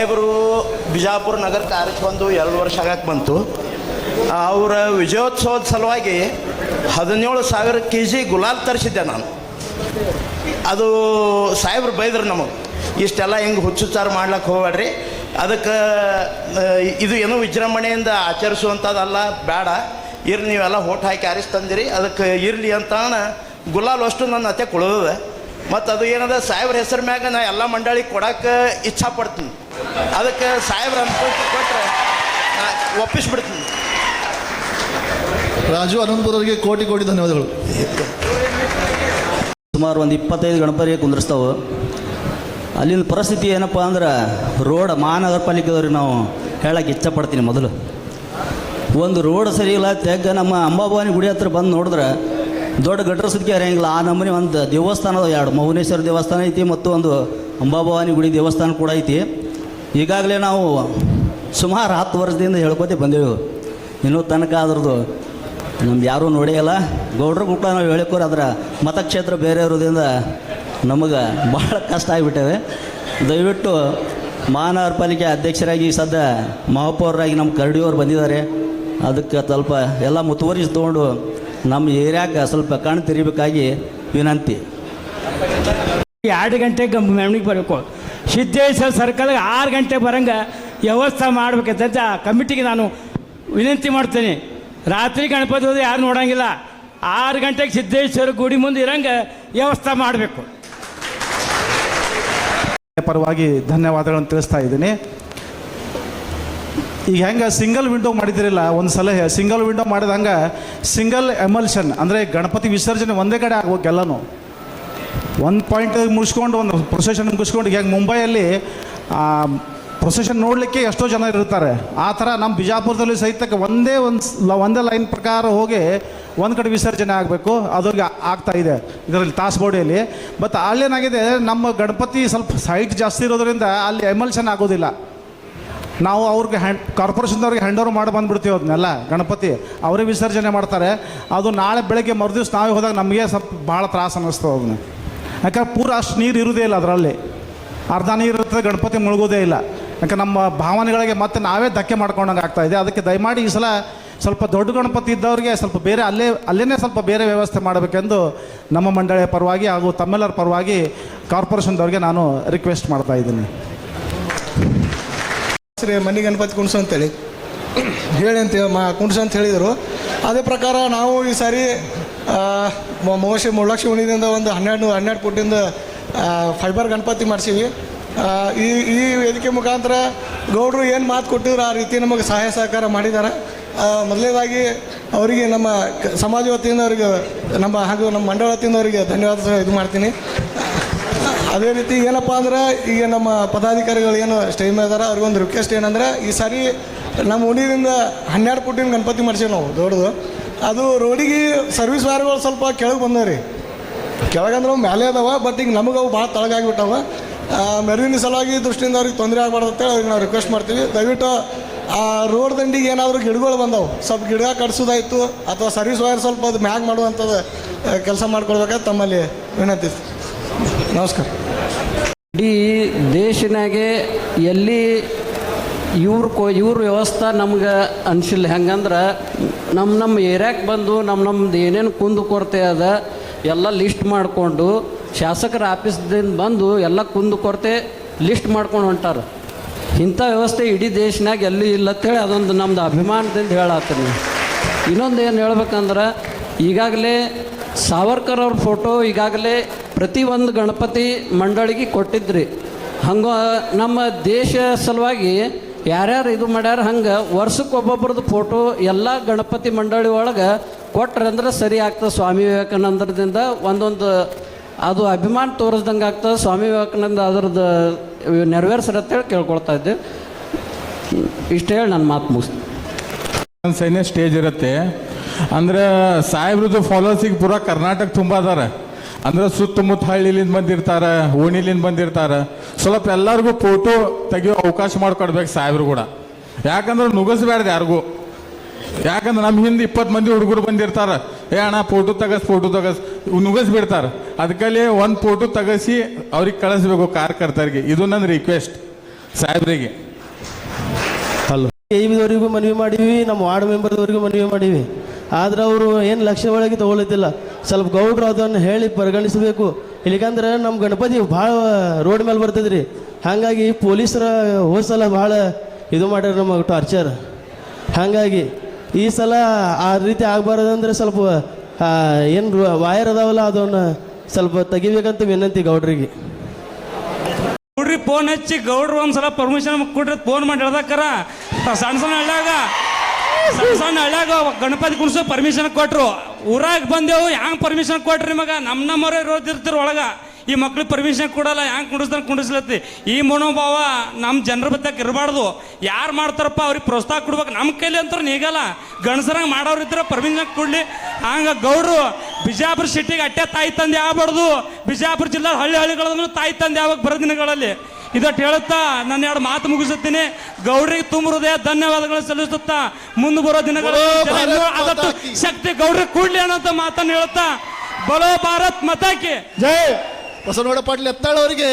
ಸಾಹೇಬರು ಬಿಜಾಪುರ ನಗರ ಬಂದು ಎರಡು ವರ್ಷ ಆಗಕ್ಕೆ ಬಂತು. ಅವರ ವಿಜಯೋತ್ಸವದ ಸಲುವಾಗಿ ಹದಿನೇಳು ಸಾವಿರ ಕೆ ಜಿ ಗುಲಾಲ್ ತರಿಸಿದ್ದೆ ನಾನು. ಅದು ಸಾಹೇಬ್ರು ಬೈದ್ರು ನಮಗೆ, ಇಷ್ಟೆಲ್ಲ ಹೆಂಗೆ ಹುಚ್ಚುಚ್ಚಾರ ಮಾಡ್ಲಕ್ಕೆ ಹೋಗ್ಬೇಡ್ರಿ. ಅದಕ್ಕೆ ಇದು ಏನೋ ವಿಜೃಂಭಣೆಯಿಂದ ಆಚರಿಸುವಂಥದ್ದಲ್ಲ ಬೇಡ ಇರ್ ನೀವೆಲ್ಲ ಹೋಟ್ ಹಾಕಿ ಆರಿಸ್ತಂದಿರಿ ಅದಕ್ಕೆ ಇರಲಿ ಅಂತ ಗುಲಾಲ್ ಅಷ್ಟು ನನ್ನ ಅತ್ತೆ ಕೊಡೋದ ಮತ್ತು ಅದು ಏನದ ಸಾಹೇಬ್ರ ಹೆಸರು ಮ್ಯಾಗ ನಾ ಎಲ್ಲ ಮಂಡಳಿ ಕೊಡಕ್ಕೆ ಇಚ್ಛಾ ಪಡ್ತೀನಿ. ಅದಕ್ಕೆ ಸಾಹೇಬ್ರ ಅನುಕೂಲ ಕೊಟ್ಟರೆ ನಾ ಒಪ್ಪಿಸ್ಬಿಡ್ತೀನಿ ರಾಜು ಅನಂತಪುರ ಅವರಿಗೆ ಕೋಟಿ ಕೋಟಿ ಧನ್ಯವಾದಗಳು. ಸುಮಾರು ಒಂದು ಇಪ್ಪತ್ತೈದು ಗಣಪತಿಗೆ ಕುಂದಿರ್ಸ್ತಾವೆ. ಅಲ್ಲಿನ ಪರಿಸ್ಥಿತಿ ಏನಪ್ಪ ಅಂದ್ರೆ ರೋಡ್ ಮಹಾನಗರ ಪಾಲಿಕೆದವ್ರಿಗೆ ನಾವು ಹೇಳಕ್ಕೆ ಇಚ್ಛಪಡ್ತೀನಿ ಮೊದಲು. ಒಂದು ರೋಡ್ ಸರಿ ಇಲ್ಲ ತೆಗ್ಗ ನಮ್ಮ ಅಂಬಾಭವಾನಿ ಗುಡಿ ಹತ್ರ ಬಂದು ನೋಡಿದ್ರೆ ದೊಡ್ಡ ಗಟ್ರ ಸುದ್ದಿ ಹರಿಯಂಗಿಲ್ಲ ಆ ನಮೂನಿ ಒಂದು ದೇವಸ್ಥಾನ ಎರಡು. ಮೌನೇಶ್ವರ ದೇವಸ್ಥಾನ ಐತಿ ಮತ್ತು ಒಂದು ಅಂಬಾಭವಾನಿ ಗುಡಿ ದೇವಸ್ಥಾನ ಕೂಡ ಐತಿ. ಈಗಾಗಲೇ ನಾವು ಸುಮಾರು ಹತ್ತು ವರ್ಷದಿಂದ ಹೇಳ್ಕೊತ ಬಂದೆವು. ಇನ್ನೂ ತನಕ ಅದ್ರದ್ದು ನಮ್ದು ಯಾರೂ ನೋಡೇ ಇಲ್ಲ. ಗೌಡ್ರ ಕೂಡ ನಾವು ಹೇಳಿಕೋರು ಅದರ ಮತಕ್ಷೇತ್ರ ಬೇರೆ ಇರೋದ್ರಿಂದ ನಮಗೆ ಭಾಳ ಕಷ್ಟ ಆಗಿಬಿಟ್ಟವೆ. ದಯವಿಟ್ಟು ಮಹಾನಗರ ಪಾಲಿಕೆ ಅಧ್ಯಕ್ಷರಾಗಿ ಸದ್ಯ ಮಹಾಪೌರರಾಗಿ ನಮ್ಮ ಕರಡಿಯವರು ಬಂದಿದ್ದಾರೆ. ಅದಕ್ಕೆ ಸ್ವಲ್ಪ ಎಲ್ಲ ಮುತುವರಿಸಿ ತೊಗೊಂಡು ನಮ್ಮ ಏರಿಯಾಕ್ಕೆ ಸ್ವಲ್ಪ ಕಣ್ಣು ತಿರಿಬೇಕಾಗಿ ವಿನಂತಿ. ಎರಡು ಗಂಟೆಗೆ ಮೆರವಣಿಗೆ ಬರಬೇಕು. ಸಿದ್ದೇಶ್ವರ ಸರ್ಕಲ್ಗೆ ಆರು ಗಂಟೆ ಬರಂಗ ವ್ಯವಸ್ಥೆ ಮಾಡ್ಬೇಕಂತ ಕಮಿಟಿಗೆ ನಾನು ವಿನಂತಿ ಮಾಡ್ತೇನೆ. ರಾತ್ರಿ ಗಣಪತಿ ಹೋದ್ರೆ ಯಾರು ನೋಡಂಗಿಲ್ಲ. ಆರು ಗಂಟೆಗೆ ಸಿದ್ದೇಶ್ವರ ಗುಡಿ ಮುಂದೆ ಇರಂಗೆ ವ್ಯವಸ್ಥೆ ಮಾಡಬೇಕು. ಪರವಾಗಿ ಧನ್ಯವಾದಗಳನ್ನು ತಿಳಿಸ್ತಾ ಇದ್ದೀನಿ. ಈಗ ಹೆಂಗೆ ಸಿಂಗಲ್ ವಿಂಡೋ ಮಾಡಿದಿರಲ್ಲ ಒಂದು ಸಲಹೆ. ಸಿಂಗಲ್ ವಿಂಡೋ ಮಾಡಿದಂಗೆ ಸಿಂಗಲ್ ಎಮಲ್ಷನ್ ಅಂದರೆ ಗಣಪತಿ ವಿಸರ್ಜನೆ ಒಂದೇ ಕಡೆ ಆಗ್ಬೇಕು ಎಲ್ಲನೂ. ಒಂದು ಪಾಯಿಂಟ್ ಮುಗಿಸ್ಕೊಂಡು, ಒಂದು ಪ್ರೊಸೆಷನ್ ಮುಗಿಸ್ಕೊಂಡು ಹೆಂಗೆ ಮುಂಬೈಯಲ್ಲಿ ಪ್ರೊಸೆಷನ್ ನೋಡಲಿಕ್ಕೆ ಎಷ್ಟೋ ಜನ ಇರ್ತಾರೆ. ಆ ಥರ ನಮ್ಮ ಬಿಜಾಪುರದಲ್ಲಿ ಸಹಿತಕ್ಕೆ ಒಂದೇ ಒಂದು ಒಂದೇ ಲೈನ್ ಪ್ರಕಾರ ಹೋಗಿ ಒಂದು ಕಡೆ ವಿಸರ್ಜನೆ ಆಗಬೇಕು. ಅದ್ರಿಗೆ ಆಗ್ತಾ ಇದೆ ಇದರಲ್ಲಿ ತಾಸ್ಬೋಡಿಯಲ್ಲಿ ಬಟ್ ಅಲ್ಲೇನಾಗಿದೆ ನಮ್ಮ ಗಣಪತಿ ಸ್ವಲ್ಪ ಸೈಟ್ ಜಾಸ್ತಿ ಇರೋದ್ರಿಂದ ಅಲ್ಲಿ ಎಮಲ್ಷನ್ ಆಗೋದಿಲ್ಲ. ನಾವು ಅವ್ರಿಗೆ ಹ್ಯಾಂಡ್ ಕಾರ್ಪೊರೇಷನ್ದವ್ರಿಗೆ ಹ್ಯಾಂಡ್ ಓವರ್ ಮಾಡಿ ಬಂದುಬಿಡ್ತೀವಿ ಅದನ್ನೆಲ್ಲ ಗಣಪತಿ. ಅವರೇ ವಿಸರ್ಜನೆ ಮಾಡ್ತಾರೆ. ಅದು ನಾಳೆ ಬೆಳಗ್ಗೆ ಮರುದಿವ್ಸ ನಾವೇ ಹೋದಾಗ ನಮಗೆ ಸ್ವಲ್ಪ ಭಾಳ ತ್ರಾಸ ಅನ್ನಿಸ್ತದೆ ಅದನ್ನ ಯಾಕಂದ್ರೆ ಪೂರ ಅಷ್ಟು ನೀರು ಇರೋದೇ ಇಲ್ಲ ಅದರಲ್ಲಿ. ಅರ್ಧ ನೀರು ಇರ್ತದೆ ಗಣಪತಿ ಮುಳುಗೋದೇ ಇಲ್ಲ. ಯಾಕೆ ನಮ್ಮ ಭಾವನೆಗಳಿಗೆ ಮತ್ತೆ ನಾವೇ ಧಕ್ಕೆ ಮಾಡ್ಕೊಂಡಂಗೆ ಆಗ್ತಾ ಇದೆ. ಅದಕ್ಕೆ ದಯಮಾಡಿ ಈ ಸಲ ಸ್ವಲ್ಪ ದೊಡ್ಡ ಗಣಪತಿ ಇದ್ದವ್ರಿಗೆ ಸ್ವಲ್ಪ ಬೇರೆ ಅಲ್ಲೇ ಅಲ್ಲೇ ಸ್ವಲ್ಪ ಬೇರೆ ವ್ಯವಸ್ಥೆ ಮಾಡಬೇಕೆಂದು ನಮ್ಮ ಮಂಡಳಿಯ ಪರವಾಗಿ ಹಾಗೂ ತಮ್ಮೆಲ್ಲರ ಪರವಾಗಿ ಕಾರ್ಪೊರೇಷನ್ದವ್ರಿಗೆ ನಾನು ರಿಕ್ವೆಸ್ಟ್ ಮಾಡ್ತಾ ಇದ್ದೀನಿ. ಶ್ರೀ ಮನಿ ಗಣಪತಿ ಕುಣಿಸು ಅಂತೇಳಿ. ಹೇಳಿ ಅಂತ ಮಾ ಕುಣಿಸು ಅಂತ ಹೇಳಿದರು. ಅದೇ ಪ್ರಕಾರ ನಾವು ಈ ಸಾರಿ ಮೋಶಿ ಮುಳ್ಳಕ್ಷಿ ಉಣಿದಿಂದ ಒಂದು ಹನ್ನೆರಡು ಹನ್ನೆರಡು ಫುಟ್ಟಿಂದ ಫೈಬರ್ ಗಣಪತಿ ಮಾಡಿಸೀವಿ. ಈ ಈ ವೇದಿಕೆ ಮುಖಾಂತರ ಗೌಡರು ಏನು ಮಾತು ಕೊಟ್ಟಿದ್ರು ಆ ರೀತಿ ನಮಗೆ ಸಹಾಯ ಸಹಕಾರ ಮಾಡಿದ್ದಾರೆ. ಮೊದಲನೇದಾಗಿ ಅವರಿಗೆ ನಮ್ಮ ಸಮಾಜ ವತಿಯಿಂದ ಅವರಿಗೆ, ನಮ್ಮ ಹಾಗೂ ನಮ್ಮ ಮಂಡಳ ವತಿಯಿಂದ ಅವರಿಗೆ ಧನ್ಯವಾದ ಇದು ಮಾಡ್ತೀನಿ. ಅದೇ ರೀತಿ ಏನಪ್ಪ ಅಂದ್ರೆ ಈಗ ನಮ್ಮ ಪದಾಧಿಕಾರಿಗಳು ಏನು ಸ್ಟೇಜ್ ಮೇಲೆ ಅವ್ರಿಗೊಂದು ರಿಕ್ವೆಸ್ಟ್ ಏನಂದ್ರೆ ಈ ಸಾರಿ ನಮ್ಮ ಉಣಿದಿಂದ ಹನ್ನೆರಡು ಫುಟ್ಟಿನ ಗಣಪತಿ ಮಾಡ್ಸೀವಿ ನಾವು, ದೊಡ್ಡದು. ಅದು ರೋಡಿಗೆ ಸರ್ವಿಸ್ ವ್ಯಾರ್ಗಳು ಸ್ವಲ್ಪ ಕೆಳಗೆ ಬಂದವ್ರಿ ಕೆಳಗಂದ್ರೆ ಮೇಲೆ ಅದಾವ ಬಟ್ ಈಗ ನಮಗೆ ಅವು ಭಾಳ ತಳಗಾಗಿಬಿಟ್ಟವ. ಮೆರವಿನ ಸಲುವಾಗಿ ದೃಷ್ಟಿಯಿಂದ ಅವ್ರಿಗೆ ತೊಂದರೆ ಆಗಬಾರ್ದು ಅಂತೇಳಿ ಅವ್ರಿಗೆ ನಾವು ರಿಕ್ವೆಸ್ಟ್ ಮಾಡ್ತೀವಿ. ದಯವಿಟ್ಟು ಆ ರೋಡ್ ದಂಡಿಗೆ ಏನಾದರೂ ಗಿಡಗಳು ಬಂದವು, ಸ್ವಲ್ಪ ಗಿಡ ಕಟ್ಸೋದಾಯ್ತು, ಅಥವಾ ಸರ್ವಿಸ್ ವೈರ್ ಸ್ವಲ್ಪ ಅದು ಮ್ಯಾಗ್ ಮಾಡುವಂಥದ್ದು ಕೆಲಸ ಮಾಡ್ಕೊಳ್ಬೇಕಾದ್ರೆ ತಮ್ಮಲ್ಲಿ ವಿನಂತಿ. ನಮಸ್ಕಾರ. ಇಡೀ ದೇಶನಾಗೆ ಎಲ್ಲಿ ಇವ್ರ ಕೋ, ಇವ್ರ ವ್ಯವಸ್ಥೆ ನಮ್ಗೆ ಅನಿಸಿಲ್ಲ. ಹೆಂಗಂದ್ರೆ ನಮ್ಮ ನಮ್ಮ ಏರಿಯಾಕ್ಕೆ ಬಂದು ನಮ್ಮ ನಮ್ದು ಏನೇನು ಕುಂದು ಕೊರತೆ ಅದ ಎಲ್ಲ ಲಿಸ್ಟ್ ಮಾಡಿಕೊಂಡು ಶಾಸಕರ ಆಫೀಸ್ದಿಂದ ಬಂದು ಎಲ್ಲ ಕುಂದು ಕೊರತೆ ಲಿಸ್ಟ್ ಮಾಡ್ಕೊಂಡು ಹೊಂಟಾರ. ಇಂಥ ವ್ಯವಸ್ಥೆ ಇಡೀ ದೇಶನಾಗ ಎಲ್ಲಿ ಇಲ್ಲ ಅಂತೇಳಿ ಅದೊಂದು ನಮ್ದು ಅಭಿಮಾನದಿಂದ ಹೇಳತ್ತೀನಿ ಇನ್ನೊಂದು ಏನು ಹೇಳ್ಬೇಕಂದ್ರೆ ಈಗಾಗಲೇ ಸಾವರ್ಕರ್ ಅವ್ರ ಫೋಟೋ ಈಗಾಗಲೇ ಪ್ರತಿ ಒಂದು ಗಣಪತಿ ಮಂಡಳಿಗೆ ಕೊಟ್ಟಿದ್ರಿ. ಹಂಗೆ ನಮ್ಮ ದೇಶ ಸಲುವಾಗಿ ಯಾರ್ಯಾರು ಇದು ಮಾಡ್ಯಾರ ಹಂಗೆ ವರ್ಷಕ್ಕೆ ಒಬ್ಬೊಬ್ರದ್ದು ಫೋಟೋ ಎಲ್ಲ ಗಣಪತಿ ಮಂಡಳಿ ಒಳಗೆ ಕೊಟ್ರಂದ್ರೆ ಸರಿ ಆಗ್ತದೆ. ಸ್ವಾಮಿ ವಿವೇಕಾನಂದರದಿಂದ ಒಂದೊಂದು ಅದು ಅಭಿಮಾನ ತೋರಿಸ್ದಂಗೆ ಆಗ್ತದೆ. ಸ್ವಾಮಿ ವಿವೇಕಾನಂದ ಅದ್ರದ್ದು ನೆರವೇರಿಸ್ರಿ ಅಂತೇಳಿ ಕೇಳ್ಕೊಳ್ತಾ ಇದ್ದೆ. ಇಷ್ಟು ಹೇಳಿ ನನ್ನ ಮಾತು ಮುಗಿಸ್ತೀನಿ. ಒಂದು ಸೈನ್ಯ ಸ್ಟೇಜ್ ಇರುತ್ತೆ. ಅಂದ್ರೆ ಸಾಹೇಬ್ರದ್ದು ಫಾಲೋಸಿಗೆ ಪೂರಾ ಕರ್ನಾಟಕ ತುಂಬ ಅದಾರ. ಅಂದ್ರೆ ಸುತ್ತಮುತ್ತ ಹಳ್ಳಿಲಿಂದ ಬಂದಿರ್ತಾರ, ಓಣಿಲಿಂದ ಬಂದಿರ್ತಾರ, ಸ್ವಲ್ಪ ಎಲ್ಲರಿಗೂ ಫೋಟೋ ತೆಗಿಯೋ ಅವಕಾಶ ಮಾಡಿಕೊಡ್ಬೇಕು ಸಾಹೇಬ್ರು ಕೂಡ. ಯಾಕಂದ್ರೆ ನುಗಸ್ಬೇಡ ಯಾರಿಗೂ. ಯಾಕಂದ್ರೆ ನಮ್ಮ ಹಿಂದೆ ಇಪ್ಪತ್ತು ಮಂದಿ ಹುಡುಗರು ಬಂದಿರ್ತಾರ, ಏ ಅಣ್ಣ ಫೋಟೋ ತಗಸ್ ಫೋಟೋ ತಗಸ್, ನುಗ್ಗಿಸ್ಬಿಡ್ತಾರ. ಅದಕ್ಕಲ್ಲಿ ಒಂದು ಫೋಟೋ ತಗಸಿ ಅವ್ರಿಗೆ ಕಳಿಸ್ಬೇಕು ಕಾರ್ಯಕರ್ತರಿಗೆ. ಇದು ನನ್ನ ರಿಕ್ವೆಸ್ಟ್ ಸಾಹೇಬ್ರಿಗೆ. ಐದವರಿಗೂ ಮನವಿ ಮಾಡೀವಿ, ನಮ್ಮ ವಾರ್ಡ್ ಮೆಂಬರ್ದವ್ರಿಗೂ ಮನವಿ ಮಾಡೀವಿ. ಆದ್ರೆ ಅವರು ಏನು ಲಕ್ಷ್ಯ ಒಳಗೆ ತಗೊಳ್ಳತಿಲ್ಲ ಸ್ವಲ್ಪ ಗೌಡ್ರು ಅದನ್ನು ಹೇಳಿ ಪರಿಗಣಿಸಬೇಕು. ಇಲ್ಲಿಕಂದ್ರೆ ನಮ್ಮ ಗಣಪತಿ ಭಾಳ ರೋಡ್ ಮೇಲೆ ಬರ್ತದ್ರಿ. ಹಾಗಾಗಿ ಪೊಲೀಸರ ಹೋದ್ಸಲ ಭಾಳ ಇದು ಮಾಡ್ಯಾರ ನಮಗೆ ಟಾರ್ಚರ್. ಹಾಗಾಗಿ ಈ ಸಲ ಆ ರೀತಿ ಆಗಬಾರ್ದಂದ್ರೆ ಸ್ವಲ್ಪ ಏನು ವಾಯರ್ ಅದಾವಲ್ಲ ಅದನ್ನು ಸ್ವಲ್ಪ ತೆಗಿಬೇಕಂತ ವಿನಂತಿ ಗೌಡ್ರಿಗೆ. ಗೌಡ್ರಿ ಫೋನ್ ಹಚ್ಚಿ ಗೌಡ್ರು ಒಂದ್ಸಲ ಪರ್ಮಿಷನ್ ಕೊಟ್ಟರೆ ಫೋನ್ ಮಾಡಿ ಹೇಳ್ದಕ್ಕಾರ ಸಣ್ಣ ಸಣ್ಣ ಹಳ್ಳ್ಯಾಗ ಸಣ್ಣ ಹಳ್ಳ್ಯಾಗ ಗಣಪತಿ ಕುಣಿಸೋ ಪರ್ಮಿಷನ್ ಕೊಟ್ರು. ಊರಾಗ ಬಂದೆವು, ಹ್ಯಾಂಗ್ ಪರ್ಮಿಷನ್ ಕೊಟ್ರಿ ಮಗ ನಮ್ಮ ನಮ್ಮವರೇ ಇರೋದಿರ್ತಿರ ಒಳಗ. ಈ ಮಕ್ಳಿಗೆ ಪರ್ಮಿಷನ್ ಕೊಡಲ್ಲ, ಹ್ಯಾಂಗ್ ಕುಣಿಸ್ತಾನೆ ಕುಣಿಸ್ಲತ್ತಿ. ಈ ಮನೋಭಾವ ನಮ್ಮ ಜನರ ಬತ್ತಕ್ಕೆ ಇರಬಾರ್ದು. ಯಾರು ಮಾಡ್ತಾರಪ್ಪ ಅವ್ರಿಗೆ ಪ್ರೋತ್ಸಾಹ ಕೊಡ್ಬೇಕು. ನಮ್ಮ ಕೈಲಿ ಅಂತೂ ನೀಗಲ್ಲ. ಗಣಸರಂಗ ಮಾಡೋರು ಇದ್ರೆ ಪರ್ಮಿಷನ್ ಕೊಡ್ಲಿ. ಹಂಗ ಗೌಡ್ರು ಬಿಜಾಪುರ ಸಿಟಿಗೆ ಅಟ್ಟೆ ತಾಯಿ ತಂದೆ ಆಗ್ಬಾರ್ದು. ಬಿಜಾಪುರ ಜಿಲ್ಲಾ ಹಳ್ಳಿ ಹಳ್ಳಿಗಳಲ್ಲೂ ತಾಯಿ ತಂದೆ ಯಾವಾಗ ಬರೋ ದಿನಗಳಲ್ಲಿ. ಇದಟ್ಟು ಹೇಳುತ್ತಾ ನನ್ನ ಎರಡು ಮಾತು ಮುಗಿಸುತ್ತೀನಿ. ಗೌಡ್ರಿಗೆ ತುಂಬ ಹೃದಯ ಧನ್ಯವಾದಗಳು ಸಲ್ಲಿಸುತ್ತಾ. ಮುಂದೆ ಬರೋ ದಿನಗಳ ಆದಷ್ಟು ಶಕ್ತಿ ಗೌಡ್ರಿಗೆ ಕೂಡ್ಲಿ ಅನ್ನೋಂಥ ಮಾತನ್ನು ಹೇಳುತ್ತಾ. ಬಲೋ ಭಾರತ್ ಮತಾಕಿ ಜೈ. ಹೊಸ ಪಾಟೀಲ್ ಎತ್ತಾಳ್ ಅವರಿಗೆ.